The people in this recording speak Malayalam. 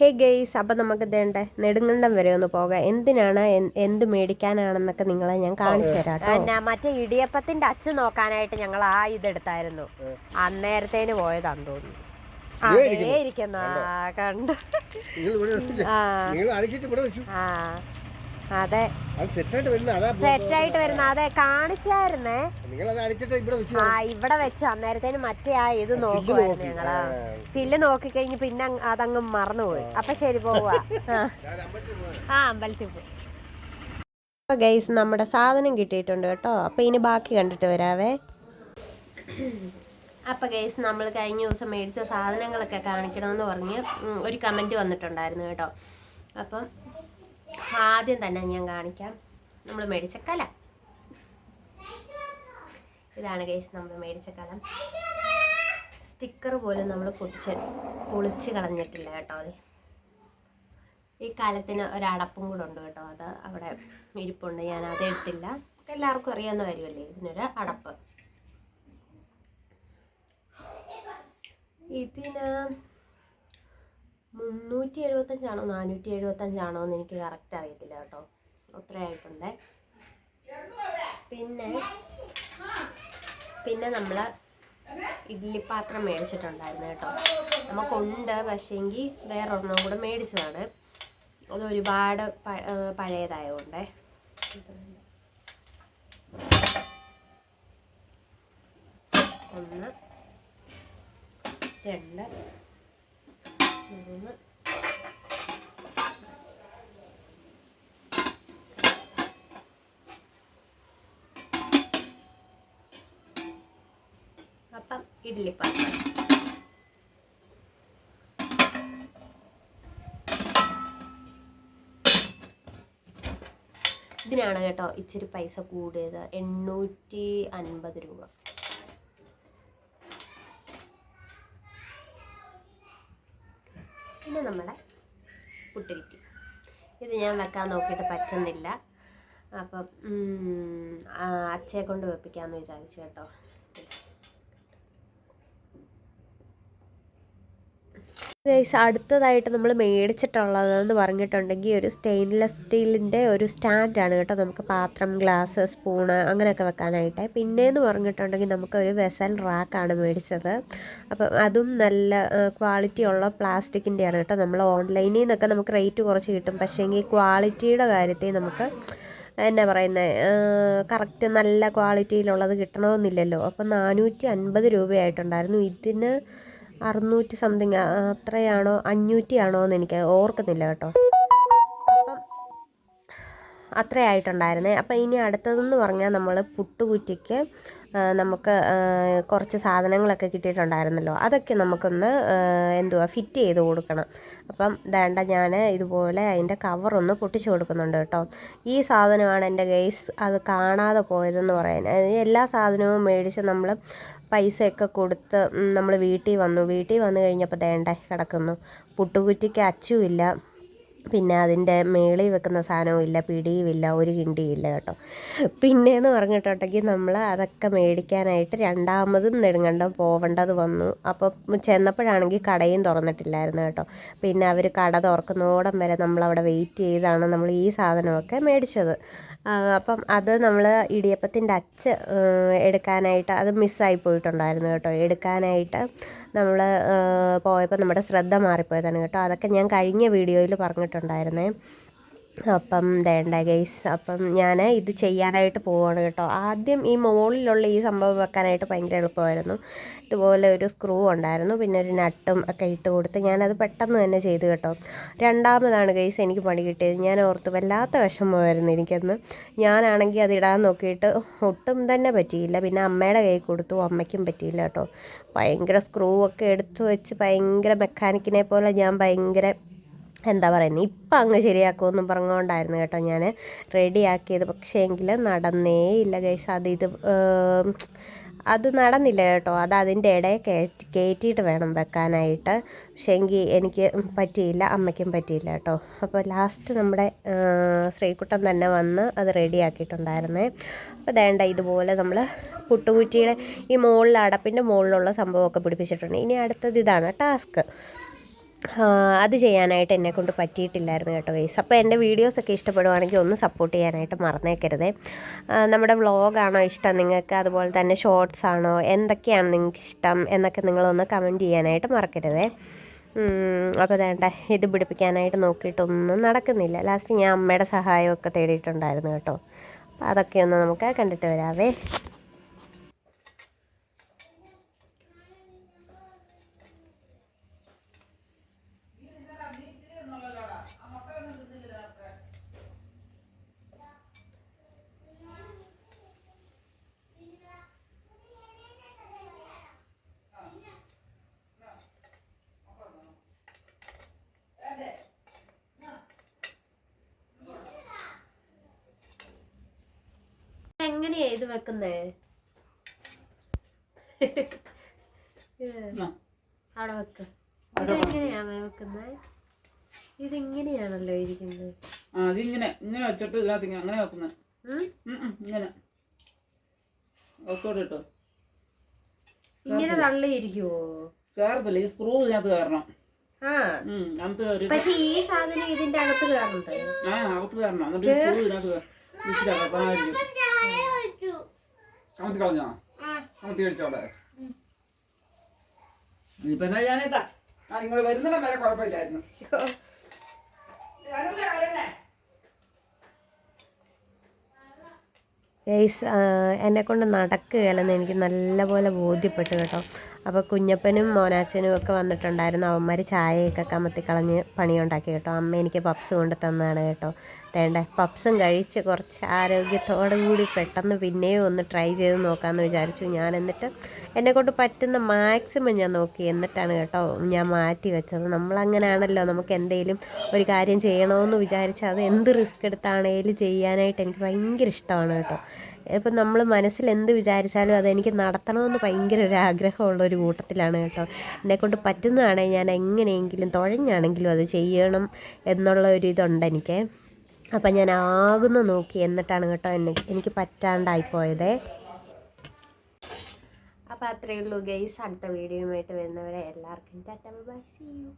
ഹേ ഗെയ്സ് അപ്പം നമുക്ക് ഇതേണ്ട നെടുങ്കണ്ടം വരെ ഒന്ന് പോകാം. എന്തിനാണ് എന്ത് മേടിക്കാനാണെന്നൊക്കെ നിങ്ങളെ ഞാൻ കാണിച്ചു തരാം മറ്റേ ഇടിയപ്പത്തിന്റെ അച്ഛൻ നോക്കാനായിട്ട് ഞങ്ങൾ ആ ഇതെടുത്തായിരുന്നു. അന്നേരത്തേന് പോയതാന്ന് തോന്നുന്നു. അതേ ഇരിക്കുന്ന. കണ്ടു? ആ. അതെ. സെറ്റായിട്ട് വരുന്ന അതാ കാണിച്ചായിരുന്നേ. ആ ഇവിടെ വെച്ചു. അന്നേരത്തേന് മറ്റേ ആ ഇത് നോക്കുവായിരുന്നു. ഞങ്ങളാ. ചില്ല് നോക്കിക്കഴിഞ്ഞ് പിന്നെ അതങ്ങ് മറന്നുപോയി. അപ്പൊ ശരി പോവാ. ആ അമ്പലത്തിൽ പോയി. അപ്പോൾ ഗൈസ് നമ്മുടെ സാധനം കിട്ടിയിട്ടുണ്ട് കേട്ടോ. അപ്പോൾ ഇനി ബാക്കി കണ്ടിട്ട് വരാവേ. അപ്പോൾ ഗൈസ് നമ്മൾ കഴിഞ്ഞ ദിവസം മേടിച്ച സാധനങ്ങളൊക്കെ കാണിക്കണമെന്ന് പറഞ്ഞ് ഒരു കമന്റ് വന്നിട്ടുണ്ടായിരുന്നു കേട്ടോ. അപ്പം ആദ്യം തന്നെ ഞാൻ കാണിക്കാം. നമ്മൾ മേടിച്ച കല. ഇതാണ് കേസ് നമ്മൾ മേടിച്ച കലം. സ്റ്റിക്കർ പോലും നമ്മൾ പൊട്ടിച്ച് പൊളിച്ച് കളഞ്ഞിട്ടില്ല കേട്ടോ അത്. ഈ കാലത്തിന് ഒരടപ്പും കൂടെ ഉണ്ട് കേട്ടോ. അത് അവിടെ ഇരിപ്പുണ്ട്. ഞാൻ അത് എടുത്തില്ല. എല്ലാവർക്കും അറിയാവുന്ന കാര്യമല്ലേ? ഇതിനൊരു അടപ്പ്. ഇതിന് മുന്നൂറ്റി എഴുപത്തഞ്ചാണോ നാനൂറ്റി എഴുപത്തഞ്ചാണോ എന്ന് എനിക്ക് കറക്റ്റ് അറിയത്തില്ല കേട്ടോ. അത്രയായിട്ടുണ്ടേ. പിന്നെ പിന്നെ നമ്മൾ ഇഡ്ഡലിപ്പാത്രം മേടിച്ചിട്ടുണ്ടായിരുന്നു കേട്ടോ. നമുക്കുണ്ട് പക്ഷേങ്കിൽ വേറൊരെണ്ണം കൂടെ മേടിച്ചതാണ്. അത് ഒരുപാട് പഴയതായതുകൊണ്ടേ ഒന്ന് രണ്ട് മൂന്ന് അപ്പം ഇഡ്ഡലിപ്പാത്രം ഇതിനാണ് കേട്ടോ ഇച്ചിരി പൈസ കൂടിയത്. എണ്ണൂറ്റി അൻപത് രൂപ. പിന്നെ നമ്മുടെ പുട്ടുകിറ്റി ഇത് ഞാൻ വെക്കാൻ നോക്കിയിട്ട് പറ്റുന്നില്ല. അപ്പം അച്ഛയെ കൊണ്ട് വെപ്പിക്കാമെന്ന് വിചാരിച്ചു കേട്ടോ. ഗൈസ് അടുത്തതായിട്ട് നമ്മൾ മേടിച്ചിട്ടുള്ളതെന്ന് പറഞ്ഞിട്ടുണ്ടെങ്കിൽ ഒരു സ്റ്റെയിൻലെസ് സ്റ്റീലിന്റെ ഒരു സ്റ്റാൻഡാണ് കേട്ടോ. നമുക്ക് പാത്രം ഗ്ലാസ് സ്പൂണ് അങ്ങനെയൊക്കെ വെക്കാനായിട്ട്. പിന്നെയെന്ന് പറഞ്ഞിട്ടുണ്ടെങ്കിൽ നമുക്ക് ഒരു വെസൽ റാക്കാണ് മേടിച്ചത്. അപ്പം അതും നല്ല ക്വാളിറ്റി ഉള്ള പ്ലാസ്റ്റിക്കിന്റെയാണ് കേട്ടോ. നമ്മൾ ഓൺലൈനിൽ നിന്നൊക്കെ നമുക്ക് റേറ്റ് കുറച്ച് കിട്ടും. പക്ഷേ പക്ഷേങ്കിൽ ക്വാളിറ്റിയുടെ കാര്യത്തിൽ നമുക്ക് എന്നാ പറയുന്നത് കറക്റ്റ് നല്ല ക്വാളിറ്റിയിലുള്ളത് കിട്ടണമെന്നില്ലല്ലോ. അപ്പം നാനൂറ്റി അൻപത് രൂപയായിട്ടുണ്ടായിരുന്നു. ഇതിന് അറുന്നൂറ്റി സംതിങ് അത്രയാണോ അഞ്ഞൂറ്റി ആണോ എന്ന് എനിക്ക് ഓർക്കുന്നില്ല കേട്ടോ. അപ്പം അത്രയായിട്ടുണ്ടായിരുന്നേ. അപ്പം ഇനി അടുത്തതെന്ന് പറഞ്ഞാൽ നമ്മൾ പുട്ടുകുറ്റിക്ക് നമുക്ക് കുറച്ച് സാധനങ്ങളൊക്കെ കിട്ടിയിട്ടുണ്ടായിരുന്നല്ലോ. അതൊക്കെ നമുക്കൊന്ന് എന്തുവാ ഫിറ്റ് ചെയ്ത് കൊടുക്കണം. അപ്പം വേണ്ട ഞാൻ ഇതുപോലെ അതിന്റെ കവറൊന്ന് പൊട്ടിച്ച് കൊടുക്കുന്നുണ്ട് കേട്ടോ. ഈ സാധനമാണ് എന്റെ ഗൈസ് അത് കാണാതെ പോയതെന്ന് പറയാൻ എല്ലാ സാധനവും മേടിച്ച് നമ്മൾ പൈസയൊക്കെ കൊടുത്ത് നമ്മൾ വീട്ടിൽ വന്നു. വീട്ടിൽ വന്നു കഴിഞ്ഞപ്പോൾ തേണ്ട കിടക്കുന്നു. പുട്ടുകുറ്റിക്ക് അച്ചുമില്ല പിന്നെ അതിന്റെ മേളിൽ വെക്കുന്ന സാധനവും ഇല്ല പിടിയും ഇല്ല ഒരു കിണ്ടിയില്ല കേട്ടോ. പിന്നെയെന്ന് പറഞ്ഞിട്ടുണ്ടെങ്കിൽ നമ്മൾ അതൊക്കെ മേടിക്കാനായിട്ട് രണ്ടാമതും നെടുങ്കണ്ടം പോവേണ്ടത് വന്നു. അപ്പോൾ ചെന്നപ്പോഴാണെങ്കിൽ കടയും തുറന്നിട്ടില്ലായിരുന്നു കേട്ടോ. പിന്നെ അവർ കട തുറക്കുന്നോടം വരെ നമ്മളവിടെ വെയിറ്റ് ചെയ്താണ് നമ്മൾ ഈ സാധനമൊക്കെ മേടിച്ചത്. അപ്പം അത് നമ്മൾ ഇടിയപ്പത്തിന്റെ അച്ച് എടുക്കാനായിട്ട് അത് മിസ്സായി പോയിട്ടുണ്ടായിരുന്നു കേട്ടോ. എടുക്കാനായിട്ട് നമ്മൾ പോയപ്പോൾ നമ്മുടെ ശ്രദ്ധ മാറിപ്പോയതാണ് കേട്ടോ. അതൊക്കെ ഞാൻ കഴിഞ്ഞ വീഡിയോയിൽ പറഞ്ഞിട്ടുണ്ടായിരുന്നേ. അപ്പം വേണ്ട ഗൈസ് അപ്പം ഞാൻ ഇത് ചെയ്യാനായിട്ട് പോവാണ് കേട്ടോ. ആദ്യം ഈ മുകളിലുള്ള ഈ സംഭവം വെക്കാനായിട്ട് ഭയങ്കര എളുപ്പമായിരുന്നു. ഇതുപോലെ ഒരു സ്ക്രൂ ഉണ്ടായിരുന്നു. പിന്നെ ഒരു നട്ടും ഒക്കെ ഇട്ട് കൊടുത്ത് ഞാനത് പെട്ടെന്ന് തന്നെ ചെയ്തു കേട്ടോ. രണ്ടാമതാണ് ഗൈസ് എനിക്ക് പണി കിട്ടിയത്. ഞാൻ ഓർത്ത് വല്ലാത്ത വിഷമമായിരുന്നു എനിക്കന്ന്. ഞാനാണെങ്കിൽ അത് ഇടാൻ നോക്കിയിട്ട് ഒട്ടും തന്നെ പറ്റിയില്ല. പിന്നെ അമ്മയുടെ കൈ കൊടുത്തു. അമ്മയ്ക്കും പറ്റിയില്ല കേട്ടോ. ഭയങ്കര സ്ക്രൂ ഒക്കെ എടുത്തു വെച്ച് ഭയങ്കര മെക്കാനിക്കിനെ പോലെ ഞാൻ ഭയങ്കര എന്താ പറയുന്നത് ഇപ്പം അങ്ങ് ശരിയാക്കുമെന്നും പറഞ്ഞുകൊണ്ടായിരുന്നു കേട്ടോ ഞാൻ റെഡിയാക്കിയത്. പക്ഷേ എങ്കിൽ നടന്നേ ഇല്ല ഗൈസ്. അത് ഇത് അത് നടന്നില്ല കേട്ടോ. അത് അതിന്റെ ഇടയിൽ കയറ്റി കയറ്റിയിട്ട് വേണം വെക്കാനായിട്ട്. പക്ഷേ എങ്കിൽ എനിക്ക് പറ്റിയില്ല അമ്മയ്ക്കും പറ്റിയില്ല കേട്ടോ. അപ്പോൾ ലാസ്റ്റ് നമ്മുടെ ശ്രീകുട്ടൻ തന്നെ വന്ന് അത് റെഡിയാക്കിയിട്ടുണ്ടായിരുന്നേ. അപ്പോൾ വേണ്ട ഇതുപോലെ നമ്മൾ പുട്ടുകുറ്റിയുടെ ഈ മുകളിൽ അടപ്പിന്റെ മുകളിലുള്ള സംഭവമൊക്കെ പിടിപ്പിച്ചിട്ടുണ്ട്. ഇനി അടുത്തത് ഇതാണ് ടാസ്ക്. അത് ചെയ്യാനായിട്ട് എന്നെ കൊണ്ട് പറ്റിയിട്ടില്ലായിരുന്നു കേട്ടോ ഗൈസ്. അപ്പോൾ എന്റെ വീഡിയോസൊക്കെ ഇഷ്ടപ്പെടുവാണെങ്കിൽ ഒന്ന് സപ്പോർട്ട് ചെയ്യാനായിട്ട് മറന്നേക്കരുതേ. നമ്മുടെ വ്ളോഗാണോ ഇഷ്ടം? നിങ്ങൾക്ക് അതുപോലെ തന്നെ ഷോർട്സ് ആണോ? എന്തൊക്കെയാണ് നിങ്ങൾക്ക് ഇഷ്ടം? എന്നൊക്കെ നിങ്ങളൊന്ന് കമന്റ് ചെയ്യാനായിട്ട് മറക്കരുതേ. അപ്പോൾ വേണ്ട ഇത് പിടിപ്പിക്കാനായിട്ട് നോക്കിയിട്ടൊന്നും നടക്കുന്നില്ല. ലാസ്റ്റ് ഞാൻ അമ്മയുടെ സഹായമൊക്കെ തേടിയിട്ടുണ്ടായിരുന്നു കേട്ടോ. അപ്പോൾ അതൊക്കെ ഒന്ന് നമുക്ക് കണ്ടിട്ട് വരാവേ. എങ്ങനെയാ ഇത് വെക്കുന്നേ. അവിടെ വെക്ക. ഇതെങ്ങനെയാ വെക്കുന്നത് ഇതിങ്ങനെയാണല്ലോ ഇരിക്കുന്നത്. അതിങ്ങനെ ഇങ്ങനെ വെച്ചിട്ട് ഇതിനകത്ത് ഇങ്ങനെ അങ്ങനെ വെക്കുന്നത് ഇങ്ങനെ. ഒത്തോടെ ഇട്ടോ. ഇങ്ങനെ തള്ളിയിരിക്കുവോ? ചേർത്തില്ല? ഈ സ്ക്രൂ ഇതിനകത്ത് കയറണം. പക്ഷെ ഈ സാധനം ഇതിന്റെ അകത്ത് കയറണം ആ അകത്ത് കയറണം. എന്നിട്ട് സ്ക്രൂ ഇതിനകത്ത് വെച്ചിട്ടായിരിക്കും കമത്തി കളഞ്ഞോ? കമത്തി കഴിച്ചോടെ ഇനിയിപ്പോ എന്നാ ഞാനേട്ടാ ആ നിങ്ങൾ വരുന്നിടം വരെ കുഴപ്പമില്ലായിരുന്നു. ഗൈസ് എന്നെ കൊണ്ട് നടക്കുകയല്ലെന്ന് എനിക്ക് നല്ലപോലെ ബോധ്യപ്പെട്ടു കേട്ടോ. അപ്പോൾ കുഞ്ഞപ്പനും മോനാച്ചനും ഒക്കെ വന്നിട്ടുണ്ടായിരുന്നു. അവന്മാർ ചായയൊക്കെ കമത്തി കളഞ്ഞ് പണിയുണ്ടാക്കി കേട്ടോ. അമ്മ എനിക്ക് പപ്സ് കൊണ്ട് തന്നതാണ് കേട്ടോ. വേണ്ട പപ്സും കഴിച്ച് കുറച്ച് ആരോഗ്യത്തോടു കൂടി പെട്ടെന്ന് പിന്നെയും ഒന്ന് ട്രൈ ചെയ്ത് നോക്കാമെന്ന് വിചാരിച്ചു. ഞാൻ എന്നിട്ട് എന്നെ കൊണ്ട് പറ്റുന്ന മാക്സിമം ഞാൻ നോക്കി. എന്നിട്ടാണ് കേട്ടോ ഞാൻ മാറ്റി വെച്ചത്. നമ്മളങ്ങനാണല്ലോ നമുക്ക് എന്തെങ്കിലും ഒരു കാര്യം ചെയ്യണമെന്ന് വിചാരിച്ചാൽ അത് എന്ത് റിസ്ക് എടുത്താണേലും ചെയ്യാനായിട്ട് എനിക്ക് ഭയങ്കര ഇഷ്ടമാണ് കേട്ടോ. ഇപ്പം നമ്മൾ മനസ്സിൽ എന്ത് വിചാരിച്ചാലും അതെനിക്ക് നടത്തണമെന്ന് ഭയങ്കര ഒരു ആഗ്രഹമുള്ള ഒരു കൂട്ടത്തിലാണ് കേട്ടോ. എന്നെക്കൊണ്ട് പറ്റുന്നതാണെങ്കിൽ ഞാൻ എങ്ങനെയെങ്കിലും തുഴഞ്ഞാണെങ്കിലും അത് ചെയ്യണം എന്നുള്ള ഒരു ഇതുണ്ട് എനിക്ക്. അപ്പം ഞാൻ ആകുന്ന നോക്കി എന്നിട്ടാണ് കേട്ടോ എന്നെ എനിക്ക് പറ്റാണ്ടായി പോയതേ അപ്പോൾ അത്രയേ ഉള്ളൂ ഗൈസ് അടുത്ത വീഡിയോയുമായിട്ട് വരുന്നവരെ എല്ലാവർക്കും ടാറ്റ ബൈ സീ യു